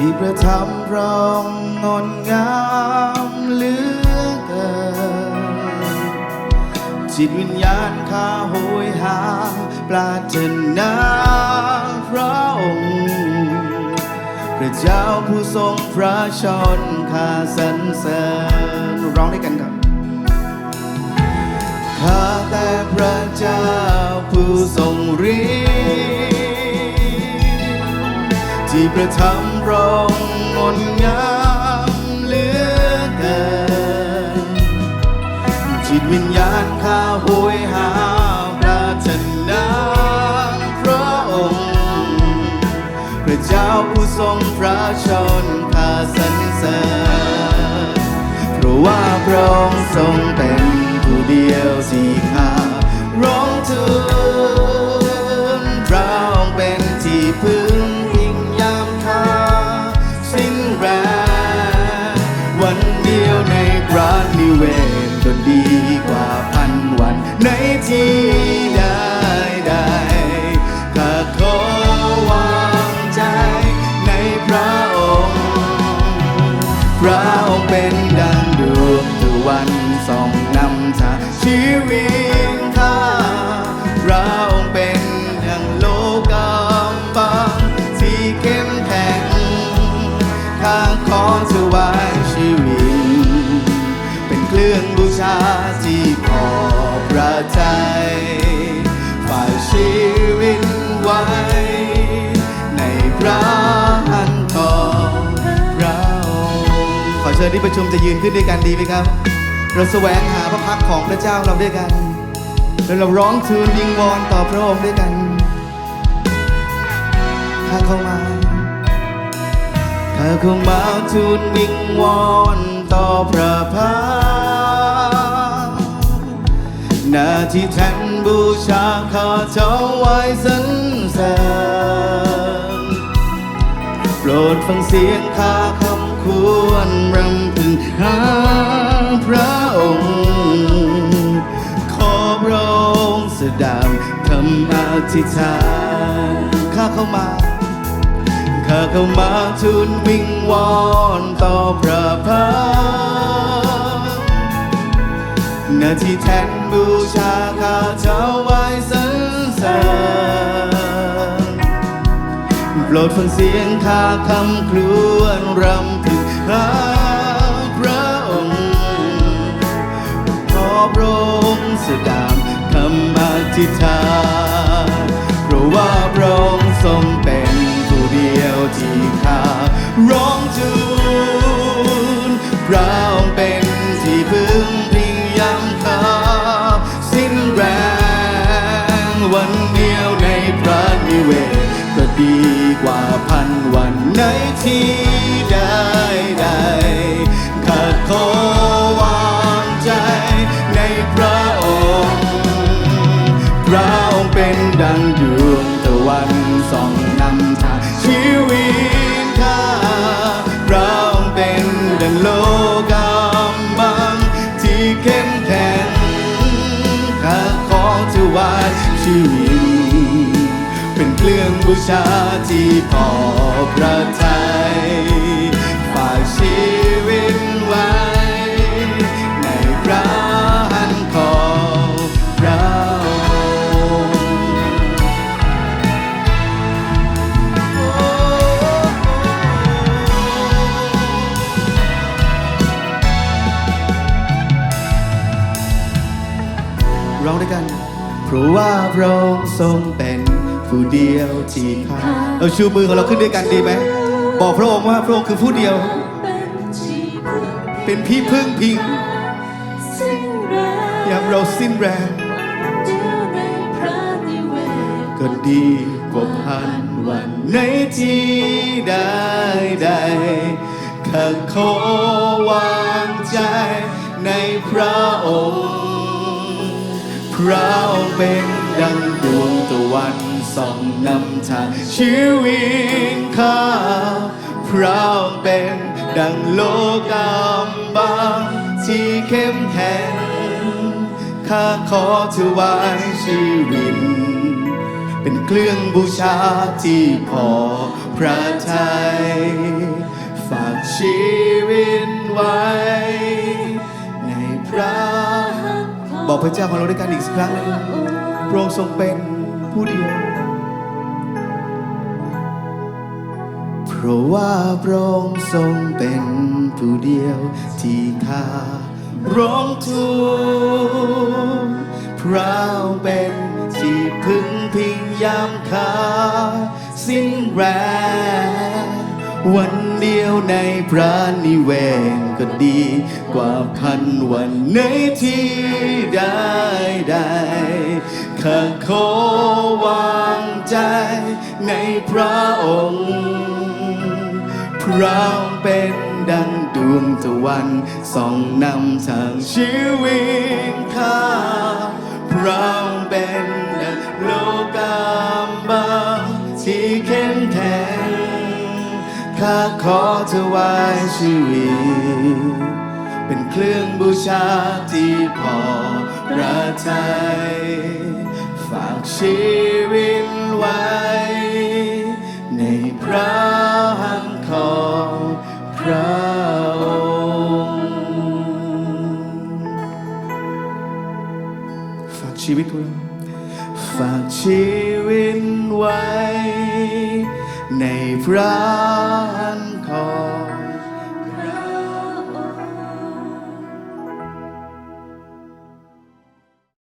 ที่ประทับรองงดงามเหลือเกินจิตวิญญาณข้าโหยหาปราถนาพระองค์พระเจ้าผู้ทรงพระชนข้าสรรเสริญร้องด้วยกันครับข้าแต่พระเจ้าผู้ทรงฤทธิ์ ที่ประทับรองงดงามเหลือเกินจิตวิญญาณข้าโหยหาปรารถนาพระองค์พระเจ้าผู้ทรงพระชนข้าสรรเสริญเพราะว่าพระองค์ทรงเป็นผู้เดียวที่ข้าร้องทูลพระองค์เป็นที่พึ่ง อง ที่ประชุมจะยืนขึ้นด้วยกันดีไหมครับ เราแสวงหาพระพักของพระเจ้าเราด้วยกัน แล้วเราร้องทูลวิงวอนต่อพระองค์ด้วยกันข้าเข้ามาข้าเข้ามาทูลวิงวอนต่อพระพักหน้าที่แทนบูชาข้าเจ้าไว้สรรเสริญโปรดฟังเสียงข้า ธิษฐานข้าเข้ามา ข้าเข้ามาทูลวิงวอนต่อพระพักหน้าที่แทนบูชาข้าเจ้าไว้สรรเสริญโปรดฟังเสียงข้าคำครวญรำถึงหาพระองค์ขอพระองค์สดามคำอธิษฐาน ร้องทูลพระองค์เป็นที่พึ่งพิงยามข้าสิ้นแรงวันเดียวในพระนิเวศก็ดีกว่าพันวันในที่ใดใดข้าขอวางใจในพระองค์พระองค์เป็นดังดวง เครื่องบูชาที่พอพระทัยฝากชีวิตไว้ ในพระหันของเราร้องด้วยกัน เพราะว่าพระองค์ทรงเป็นผู้เดียวที่ข้าเราชูมือของเราขึ้นด้วยกันดีไหม บอกพระองค์ว่าพระองค์คือผู้เดียว เป็นพี่พึ่งพิงยามเราสิ้นแรงก็ดีกว่าพันวันในที่ใดใดข้าขอวางใจในพระองค์ พระองค์เป็นดังดวงตะวันส่องนำทางชีวิตข้าพระองค์เป็นดังโลกำบังที่เข้มแข็งข้าขอถวายชีวิตเป็นเครื่องบูชาที่พอพระทัยฝากชีวิตไว้ ในพระ บอกพระเจ้าของเราด้วยกันอีกสักครั้งหนึงพระองค์ทรงเป็นผู้เดียว เพราะว่าพระองค์ทรงเป็นผู้เดียวที่ข้าร้องทูลเพราะเป็นที่พึ่งพิงยามขาสิ้นแรง วันเดียวในพระนิเวศก็ดีกว่าพันวันในที่ได้ได้ข้าขอวางใจในพระองค์ พระองค์เป็นดังดวงตะวันส่องนำทางชีวิตข้าพระองค์เป็นดังโลกามบาที่เข้ ข้าขอถวายชีวิต เป็นเครื่องบูชาที่พอพระทัยฝากชีวิตไว้ ในพระหัตถ์ของพระองค์ฝากชีวิตไว้ฝากชีวิตไว้ ในพระหัตถ์ขอ